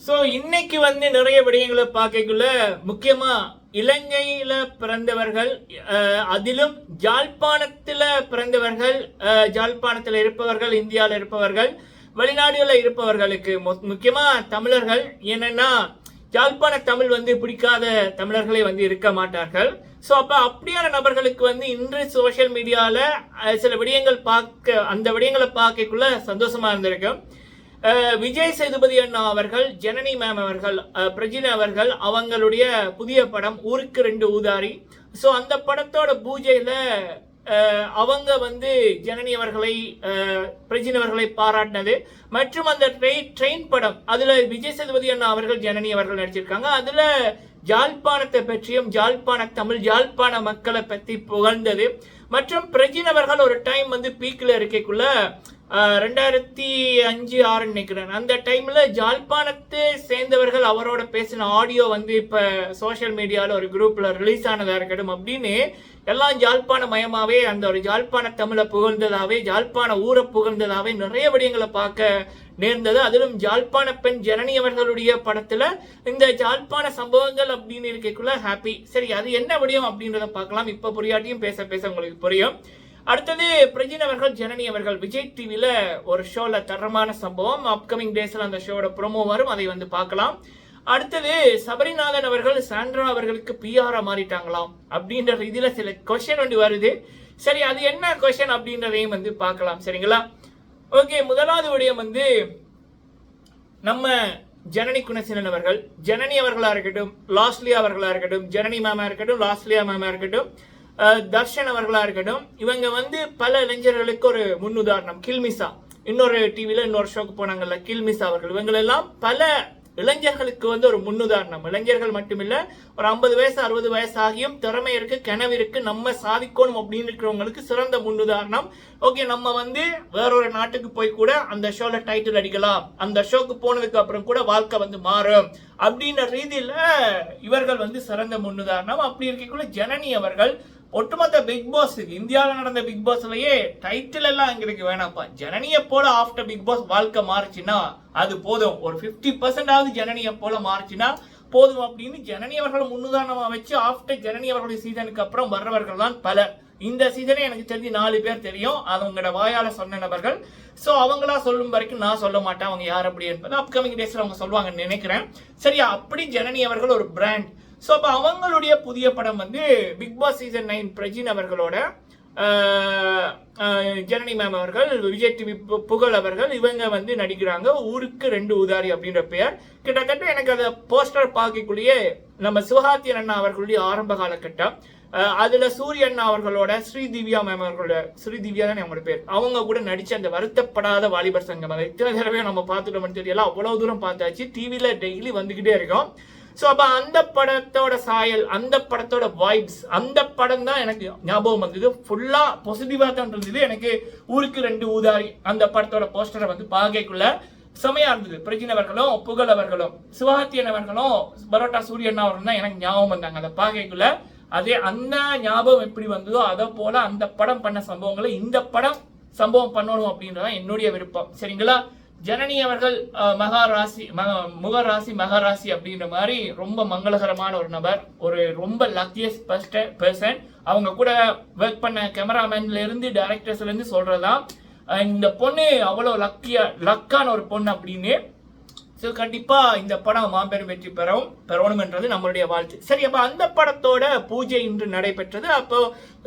So இன்னைக்கு வந்து நிறைய விடயங்களை பார்க்கக்குள்ள முக்கியமா இலங்கையில பிறந்தவர்கள் அதிலும் ஜாழ்ப்பாணத்துல பிறந்தவர்கள் அஹ், ஜாழ்ப்பாணத்துல இருப்பவர்கள் இந்தியாவில் இருப்பவர்கள் வெளிநாடுகளில் இருப்பவர்களுக்கு மு- முக்கியமா தமிழர்கள். என்னன்னா யாழ்ப்பாண தமிழ் வந்து பிடிக்காத தமிழர்களே வந்து இருக்க மாட்டார்கள். ஸோ அப்போ அப்படியான நபர்களுக்கு வந்து இன்று சோஷியல் மீடியாவில் சில விடயங்கள் பார்க்க அந்த விடயங்களை பார்க்கக்குள்ள சந்தோஷமா இருந்திருக்கும். விஜய் சேதுபதி அண்ணா அவர்கள் ஜனனி மேம் அவர்கள் அஹ் பிரஜினா அவர்கள் அவங்களுடைய புதிய படம் ஊருக்கு ரெண்டு ஊதாரி. ஸோ அந்த படத்தோட பூஜையில் அவங்க வந்து ஜனனி அவர்களை அஹ் பிரஜின் அவர்களை பாராட்டினது. மற்றும் அந்த ட்ரெயின் ட்ரெயின் படம் அதுல விஜய் சேதுபதி அண்ணா அவர்கள் ஜனனி அவர்கள் நடிச்சிருக்காங்க. அதுல ஜாழ்ப்பாணத்தை பற்றியும் ஜாழ்ப்பாண தமிழ் ஜாழ்ப்பாண மக்களை பற்றி புகழ்ந்தது. மற்றும் பிரஜின் அவர்கள் ஒரு டைம் வந்து பீக்கில் இருக்கக்குள்ள ரெண்டாயிரத்தி அஞ்சு ஆறு நினைக்கிறேன். அந்த டைமில் ஜாழ்ப்பாணத்தை சேர்ந்தவர்கள் அவரோட பேசின ஆடியோ வந்து இப்போ சோஷியல் மீடியாவில் ஒரு குரூப்பில் ரிலீஸ் ஆனதாக இருக்கட்டும் அப்படின்னு எல்லாம் ஜாழ்ப்பாண மயமாகவே அந்த ஒரு ஜாழ்ப்பாண தமிழை புகழ்ந்ததாகவே ஜாழ்ப்பாண ஊரை புகழ்ந்ததாகவே நிறைய விடயங்களை பார்க்க நேர்ந்தது. அதிலும் ஜாழ்ப்பாண பெண் ஜனனி அவர்களுடைய படத்தில் இந்த ஜாழ்ப்பாண சம்பவங்கள் அப்படின்னு இருக்கக்குள்ள ஹாப்பி சரி அது என்ன விடயம் அப்படின்றத பார்க்கலாம். இப்போ புரியாட்டியும் பேச பேச உங்களுக்கு புரியும். அடுத்தது பிரஜின் அவர்கள் ஜனனி அவர்கள் விஜய் டிவில ஒரு ஷோல தரமான சம்பவம். அப்கமிங் டேஸ்ல அந்த ஷோட ப்ரோமோ வரும். அதை வந்து பார்க்கலாம். அடுத்தது சபரிநாதன் அவர்கள் சாண்ட்ரா அவர்களுக்கு பிஆரா மாறிட்டாங்களாம் அப்படின்ற இதுல சில கொஸ்டின் ஒன்று வருது. சரி அது என்ன கொஸ்டின் அப்படின்றதையும் வந்து பார்க்கலாம். சரிங்களா? ஓகே முதலாவது விடயம் வந்து நம்ம ஜனனி குணசீலன் அவர்கள். ஜனனி அவர்களாக இருக்கட்டும் லாஸ்லியா அவர்களாக இருக்கட்டும் ஜனனி மேமா இருக்கட்டும் லாஸ்லியா மேமா இருக்கட்டும் தர்ஷன் அவர்களா இருக்கட்டும் இவங்க வந்து பல இளைஞர்களுக்கு ஒரு முன்னுதாரணம் கில்மிசா. இன்னொரு டிவில இன்னொரு ஷோக்கு போனாங்கல்ல கில்மிசா அவர்கள். இவங்களெல்லாம் பல இளைஞர்களுக்கு வந்து ஒரு முன்னுதாரணம். இளைஞர்கள் மட்டுமில்ல ஒரு ஐம்பது வயசு அறுபது வயசு ஆகியும் திறமை இருக்கு கனவு இருக்கு நம்ம சாதிக்கணும் அப்படின்னு இருக்கிறவங்களுக்கு சிறந்த முன்னுதாரணம். ஓகே நம்ம வந்து வேறொரு நாட்டுக்கு போய் கூட அந்த ஷோல டைட்டில் அடிக்கலாம். அந்த ஷோக்கு போனதுக்கு அப்புறம் கூட வாழ்க்கை வந்து மாறும். அப்படின்ற ரீதியில இவர்கள் வந்து சிறந்த முன்னுதாரணம். அப்படி இருக்கக்குள்ள ஜனனி அவர்கள் ஒட்டுமொத்த பிக் பாஸ் இந்தியாவில் நடந்த பிக் பாஸ்லயே டைட்டில் எல்லாம் எங்களுக்கு வேணாம்ப்பா. ஜனனியை போல ஆஃப்டர் பிக் பாஸ் வாழ்க்கை மாறுச்சுன்னா அது போதும். ஒரு ஃபிஃப்டி பர்சன்டாவது ஜனனியை போல மாறுச்சுன்னா போதும் அப்படின்னு ஜனனி அவர்களை முன்னுதாரணமா வச்சு ஆஃப்டர் ஜனனி அவர்களுடைய சீசனுக்கு அப்புறம் வர்றவர்கள் தான் பலர். இந்த சீசனே எனக்கு தெரிஞ்சு நாலு பேர் தெரியும். அது உங்களோட வாயால சொன்ன நபர்கள். ஸோ அவங்களா சொல்லும் வரைக்கும் நான் சொல்ல மாட்டேன். அவங்க யார் அப்படி என்பது அப்கமிங் டேஸ்ல அவங்க சொல்லுவாங்கன்னு நினைக்கிறேன். சரியா? அப்படி ஜனனி அவர்கள் ஒரு பிராண்ட் ஸோ அப்போ அவங்களுடைய புதிய படம் வந்து Bigg Boss season nine Prajin அவர்களோட ஜனனி மேம் அவர்கள் விஜய் டிவி பு- புகழ் அவர்கள் இவங்க வந்து நடிக்கிறாங்க. ஊருக்கு ரெண்டு உதாரி அப்படின்ற பெயர். கிட்டத்தட்ட எனக்கு அதை போஸ்டர் பார்க்கக்குள்ளேயே நம்ம சிவகார்த்தியன் அண்ணா அவர்களுடைய ஆரம்ப காலகட்டம். அதுல சூரிய அண்ணா அவர்களோட ஸ்ரீ திவ்யா மேம் அவர்களோட ஸ்ரீ திவ்யா தான் அவங்களோட பேர். அவங்க கூட நடிச்ச அந்த வருத்தப்படாத வாலிபர் சங்கம் அதை இத்தனை தடவையும் நம்ம பார்த்துட்டோம்னு தெரியல. அவ்வளவு தூரம் பார்த்தாச்சு. டிவியில டெய்லி வந்துகிட்டே இருக்கோம். ஸோ அப்போ அந்த படத்தோட சாயல் அந்த படத்தோட வைப்ஸ் அந்த படம் தான் எனக்கு ஞாபகம் வந்தது. ஃபுல்லாக பாசிட்டிவாக தான் இருந்தது. எனக்கு ஊருக்கு ரெண்டு ஊதாரி அந்த படத்தோட போஸ்டரை வந்து பார்க்கக்குள்ள செமையாக இருந்தது. பிரஜின் அவர்களும் புகழ் அவர்களும் சிவகார்த்தியன் அவர்களும் பரோட்டா சூரியன் அவர்களும் தான் எனக்கு ஞாபகம் வந்தாங்க. அதை பார்க்கக்குள்ள அதே அந்த ஞாபகம் எப்படி வந்ததோ அதை போல அந்த படம் பண்ண சம்பவங்களை இந்த படம் சம்பவம் பண்ணணும் அப்படின்றதான் என்னுடைய விருப்பம். சரிங்களா? ஜனனி அவர்கள் மகாராசி மக முகராசி மகராசி அப்படின்ற மாதிரி ரொம்ப மங்களகரமான ஒரு நபர். ஒரு ரொம்ப லக்கியஸ்ட் பர்சன் அவங்க கூட ஒர்க் பண்ண கேமராமேன்லேருந்து இருந்து சொல்கிறதான் இந்த பொண்ணு அவ்வளோ லக்கியா லக்கான ஒரு பொண்ணு அப்படின்னு. ஸோ கண்டிப்பாக இந்த படம் மாபெரும் வெற்றி பெறவும் பெறணும்ன்றது நம்மளுடைய வாழ்த்து. சரி அப்போ அந்த படத்தோட பூஜை இன்று நடைபெற்றது. அப்போ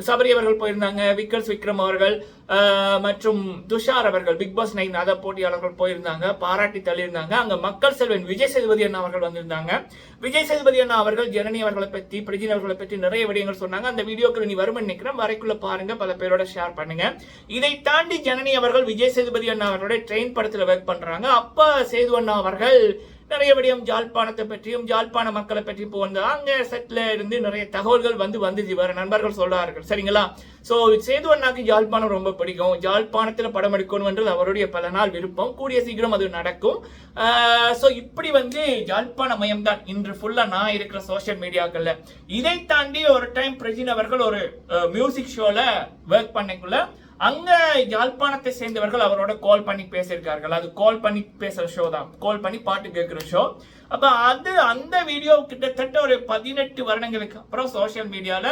சபரி அவர்கள் போயிருந்தாங்க விக்கல்ஸ் விக்ரம் அவர்கள் மற்றும் துஷார் அவர்கள் பிக் பாஸ் நைன் அத போட்டியாளர்கள் போயிருந்தாங்க பாராட்டி தள்ளியிருந்தாங்க. அங்க மக்கள் செல்வன் விஜய் சேதுபதி அண்ணா அவர்கள் வந்திருந்தாங்க. விஜய் சேதுபதி அண்ணா அவர்கள் ஜனனி அவர்களை பத்தி பிரஜின் அவர்களை பற்றி நிறைய விடயங்கள் சொன்னாங்க. அந்த வீடியோக்கள் நீ வரும்னு நினைக்கிறேன் வரைக்குள்ள பாருங்க பல பேரோட ஷேர் பண்ணுங்க. இதை தாண்டி ஜனனி அவர்கள் விஜய் சேதுபதி அண்ணா அவர்களோட ட்ரெயின் படத்துல ஒர்க் பண்றாங்க. அப்பா சேது அண்ணா அவர்கள் நிறைய விடயம் ஜாழ்ப்பாணத்தை பற்றியும் ஜாழ்ப்பாண மக்களை பற்றி போந்து அங்கே செட்ல இருந்து நிறைய தகவல்கள் வந்து வந்துச்சு வேற நண்பர்கள் சொல்றார்கள். சரிங்களா? ஸோ சேது அண்ணாக்கு ஜாழ்ப்பாணம் ரொம்ப பிடிக்கும். ஜாழ்ப்பாணத்துல படம் எடுக்கணும்ன்றது அவருடைய பல நாள் விருப்பம். கூடிய சீக்கிரம் அது நடக்கும். ஸோ இப்படி வந்து ஜாழ்ப்பாண மயம் தான் இன்று ஃபுல்லாக நான் இருக்கிற சோஷியல் மீடியாக்களில் இதை தாண்டி ஒரு டைம் பிரஜின் அவர்கள் ஒரு மியூசிக் ஷோவில் ஒர்க் பண்ணக்குள்ள அங்க யாழ்ப்பாணத்தை சேர்ந்தவர்கள் அவரோட கால் பண்ணி பேசியிருக்கார்கள். அது கால் பண்ணி பேசுற ஷோ தான். கால் பண்ணி பாட்டு கேட்கிற ஷோ அப்ப அது அந்த வீடியோ கிட்டத்தட்ட ஒரு பதினெட்டு வருடங்களுக்கு அப்புறம் சோஷியல் மீடியால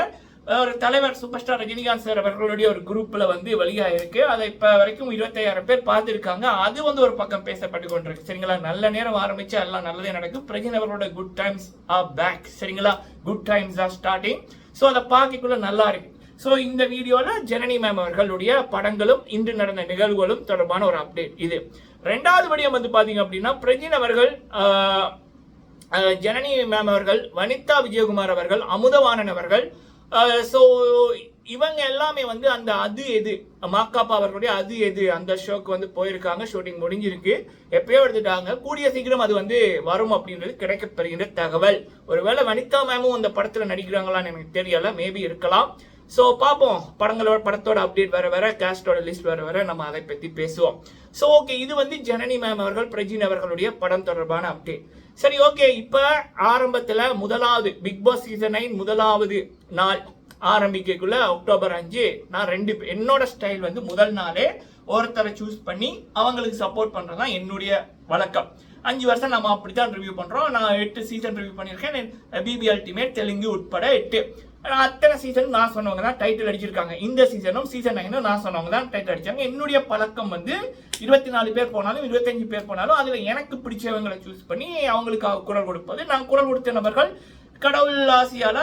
ஒரு தலைவர் சூப்பர் ஸ்டார் ரஜினிகாந்த் சார் அவர்களுடைய ஒரு குரூப்ல வந்து வெளியாயிருக்கு. அதை இப்ப வரைக்கும் இருபத்தையாயிரம் பேர் பார்த்துருக்காங்க. அது வந்து ஒரு பக்கம் பேசப்பட்டு கொண்டிருக்கு. சரிங்களா? நல்ல நேரம் ஆரம்பிச்சு எல்லாம் நல்லதே நடக்கும். பிரஜின் அவர்களோட குட் டைம்ஸ் ஆர் பேக் சரிங்களா? Good times are starting so அதை பார்க்கக்குள்ள நல்லா இருக்கு. ஸோ இந்த வீடியோவில் ஜனனி மேம் அவர்களுடைய படங்களும் இன்று நடந்த நிகழ்வுகளும் தொடர்பான ஒரு அப்டேட் இது ரெண்டாவது விடயம் வந்து பார்த்தீங்க அப்படின்னா பிரஜின் அவர்கள் ஜனனி மேம் அவர்கள் வனிதா விஜயகுமார் அவர்கள் அமுதவாணன் அவர்கள் ஸோ இவங்க எல்லாமே வந்து அந்த அது எது மாக்காப்பா அவர்களுடைய அது எது அந்த ஷோக்கு வந்து போயிருக்காங்க. ஷூட்டிங் முடிஞ்சிருக்கு. எப்பயோ எடுத்துட்டாங்க. கூடிய சீக்கிரம் அது வந்து வரும் அப்படின்றது கிடைக்கப்பெறுகின்ற தகவல். ஒருவேளை வனிதா மேமும் அந்த படத்தில் நடிக்கிறாங்களான்னு எனக்கு தெரியல. மேபி இருக்கலாம். ஸோ பார்ப்போம் படங்களோட படத்தோட அப்டேட் வர வர கேஸ்டோட லிஸ்ட் வர வர நம்ம அதை பற்றி பேசுவோம். ஸோ ஓகே இது வந்து ஜனனி மேம் அவர்கள் பிரஜின் அவர்களுடைய படம் தொடர்பான அப்டேட் சரி ஓகே இப்போ ஆரம்பத்தில் முதலாவது பிக் பாஸ் சீசன் நைன் முதலாவது நாள் ஆரம்பிக்கக்குள்ள அக்டோபர் அஞ்சு நான் ரெண்டு என்னோட ஸ்டைல் வந்து முதல் நாளே ஒருத்தரை சூஸ் பண்ணி அவங்களுக்கு சப்போர்ட் பண்ணுறது தான் என்னுடைய வழக்கம். அஞ்சு வருஷம் நம்ம அப்படி தான் ரிவ்யூ பண்ணுறோம் நான் எட்டு சீசன் ரிவ்யூ பண்ணியிருக்கேன். பிபி அல்டிமேட் தெலுங்கு உட்பட எட்டு. அத்தனை சீசன் நான் சொன்னவங்க தான் டைட்டில் அடிச்சிருக்காங்க. இந்த சீசனும் சீசன் நைனும் நான் சொன்னவங்க தான் டைட்டில் அடிச்சாங்க. என்னுடைய பழக்கம் வந்து இருபத்தி நாலு பேர் போனாலும் இருபத்தஞ்சு பேர் போனாலும் அதில் எனக்கு பிடிச்சவங்களை சூஸ் பண்ணி அவங்களுக்கு குரல் கொடுப்பது. நான் குரல் கொடுத்த நபர்கள் கடவுள் ஆசியால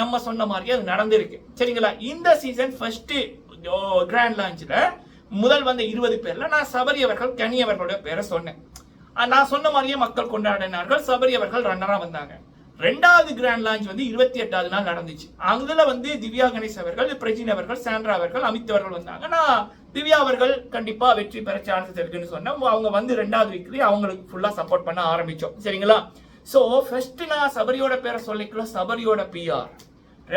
நம்ம சொன்ன மாதிரியே அது நடந்திருக்கு. சரிங்களா? இந்த சீசன் ஃபர்ஸ்ட் கிராண்ட் லான்ச்சில் முதல் வந்த இருபது பேரில் நான் சபரி அவர்கள் கனி அவர்களுடைய பேரை சொன்னேன். நான் சொன்ன மாதிரியே மக்கள் கொண்டாடினார்கள். சபரி அவர்கள் ரன்னராக வந்தாங்க. ரெண்டாவது கிராண்ட் லான்ச் வந்து இருபத்தி எட்டாவது நாள் நடந்துச்சு. அதுல வந்து திவ்யா கணேஷ் அவர்கள் பிரஜின் அவர்கள் சாண்ட்ரா அவர்கள் அமித் அவர்கள் வந்தாங்க. நான் திவ்யா அவர்கள் கண்டிப்பா வெற்றி பெற சான்சஸ் இருக்குன்னு சொன்னேன். அவங்க வந்து ரெண்டாவது வீக்லி அவங்களுக்கு ஃபுல்லா சப்போர்ட் பண்ண ஆரம்பிச்சோம். சரிங்களா? சோ ஃபர்ஸ்ட் நான் சபரியோட பேரை சொல்லிக்கல. சபரியோட பிஆர்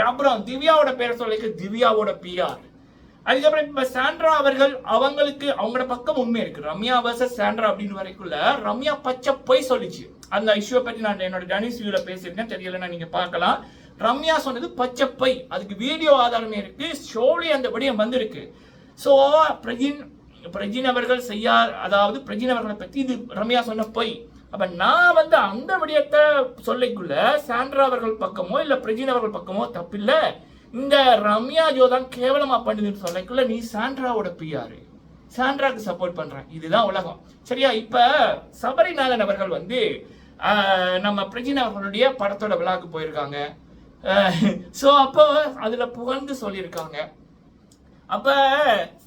அப்புறம் திவ்யாவோட பேரை சொல்லிக்க திவ்யாவோட பிஆர் அதுக்கப்புறம் இப்ப சாண்ட்ரா அவர்கள் அவங்களுக்கு அவங்களோட பக்கம் உண்மை இருக்கு. ரம்யா வர்சஸ் சாண்ட்ரா அப்படின்னு வரைக்குள்ள ரம்யா பச்சை போய் சொல்லிச்சு. அந்த இஷ்யூவை பத்தி நான் என்னோட டனிஸ் வியூல பேசியிருக்கேன். தெரியலன்னா நீங்க பார்க்கலாம். ரம்யா சொன்னது பச்சை பை அதுக்கு வீடியோ ஆதாரமே இருக்கு. ஷோலி அந்த விடயம் வந்திருக்கு. ஸோ பிரஜின் பிரஜின் அவர்கள் செய்யா அதாவது பிரஜின் அவர்களை பத்தி இது ரம்யா சொன்ன பொய். அப்ப நான் வந்து அந்த விடயத்தை சொல்லிக்குள்ள சாண்ட்ரா அவர்கள் பக்கமோ இல்ல பிரஜின் அவர்கள் பக்கமோ தப்பில்லை. இந்த ரம்யா ஜோ தான் கேவலமா பண்ணுதுன்னு சொல்லிக்குள்ள நீ சாண்ட்ராவோட பிஆர் சாண்ட்ராக்கு சப்போர்ட் பண்றேன் இதுதான் உலகம். சரியா? இப்ப சபரிநாதன் அவர்கள் வந்து நம்ம பிரஜின் அவர்களுடைய படத்தோட விழாக்கு போயிருக்காங்க. ஸோ அப்போ அதுல புகழ்ந்து சொல்லியிருக்காங்க. அப்ப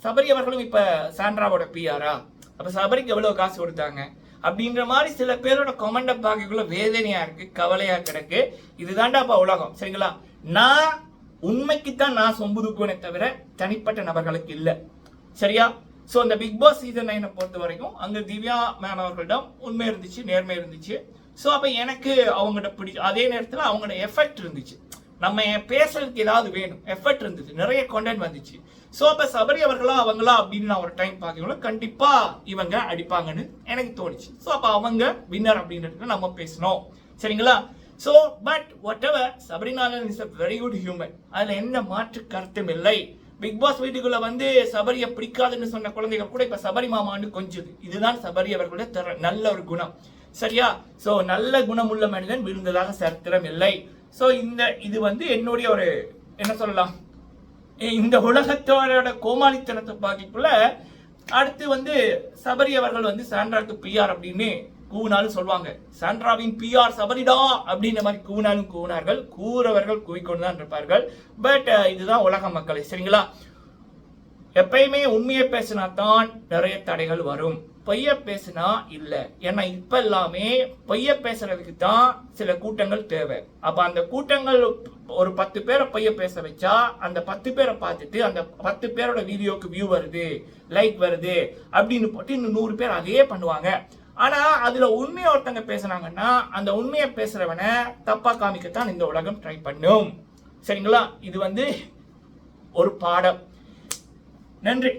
சபரி அவர்களும் இப்ப சாண்ட்ராவோட பிஆரா அப்ப சபரிக்கு எவ்வளவு காசு கொடுத்தாங்க? அப்படின்ற மாதிரி சில பேரோட கொமெண்ட பார்க்கக்குள்ள வேதனையா இருக்கு கவலையா கிடக்கு. இதுதான்டாப்பா உலகம். சரிங்களா? நான் உண்மைக்கு தான் நான் சொம்பு தூக்குவேனே தவிர தனிப்பட்ட நபர்களுக்கு இல்லை. சரியா? ஸோ இந்த பிக் பாஸ் சீசன் நைனை பொறுத்த வரைக்கும் அங்கே திவ்யா மேம் அவர்களிடம் உண்மை இருந்துச்சு நேர்மை இருந்துச்சு. ஸோ அப்போ எனக்கு அவங்கள்ட்ட பிடிச்சி அதே நேரத்தில் அவங்களோட எஃபெக்ட் இருந்துச்சு. நம்ம பேசுறதுக்கு ஏதாவது வேணும். எஃபர்ட் இருந்துச்சு. நிறைய கண்டென்ட் வந்துச்சு. ஸோ அப்போ சபரி அவர்களா அவங்களா அப்படின்னு நான் ஒரு டைம் பார்க்கணும் கண்டிப்பாக இவங்க அடிப்பாங்கன்னு எனக்கு தோணுச்சு. ஸோ அப்போ அவங்க வின்னர் அப்படின்றதுக்கு நம்ம பேசணும் சரிங்களா? So but whatever Sabarinathan is a very good human அதில் என்ன மாற்று கருத்தும் இல்லை. பிக் பாஸ் வீட்டுக்குள்ள வந்து சபரியை பிடிக்காதுன்னு சொன்ன குழந்தைகள் கூட இப்போ சபரி மாமான்னு கொஞ்சுது. இதுதான் சபரி அவர்களுடைய திற நல்ல ஒரு குணம். சரியா? ஸோ நல்ல குணமுள்ள மனிதன் விழுந்ததாக சரித்திரம் இல்லை. ஸோ இந்த இது வந்து என்னுடைய ஒரு என்ன சொல்லலாம்? இந்த உலகத்தோட கோமாளித்தனத்தை பார்க்கக்குள்ள அடுத்து வந்து சபரி அவர்கள் வந்து சாண்ட்ராக்கு பிஆர் அப்படின்னு கூவினாலும் சொல்லுவாங்க. சாண்ட்ராவின் பிஆர் சபரிடா அப்படின்ற மாதிரி கூவினாலும் கூவினார்கள் கூறவர்கள் கூவிக்கொண்டு தான் இருப்பார்கள் பட் uh, இதுதான் உலக மக்களை. சரிங்களா? எப்பயுமே உண்மையை பேசினா தான் நிறைய தடைகள் வரும். பொய்ய பேசினா இல்லை. ஏன்னா இப்ப எல்லாமே பொய்ய பேசுறதுக்கு தான் சில கூட்டங்கள் தேவை. அப்ப அந்த கூட்டங்கள் ஒரு பத்து பேரை பொய்ய பேச வச்சா அந்த பத்து பேரை பார்த்துட்டு அந்த பத்து பேரோட வீடியோக்கு வியூ வருது லைக் வருது அப்படின்னு போட்டு இன்னும் நூறு பேர் அதையே பண்ணுவாங்க. ஆனா அதுல உண்மையை ஒருத்தங்க பேசுனாங்கன்னா அந்த உண்மையை பேசுறவனை தப்பா காமிக்கத்தான் இந்த உலகம் ட்ரை பண்ணும். சரிங்களா? இது வந்து ஒரு பாடம். நன்றி.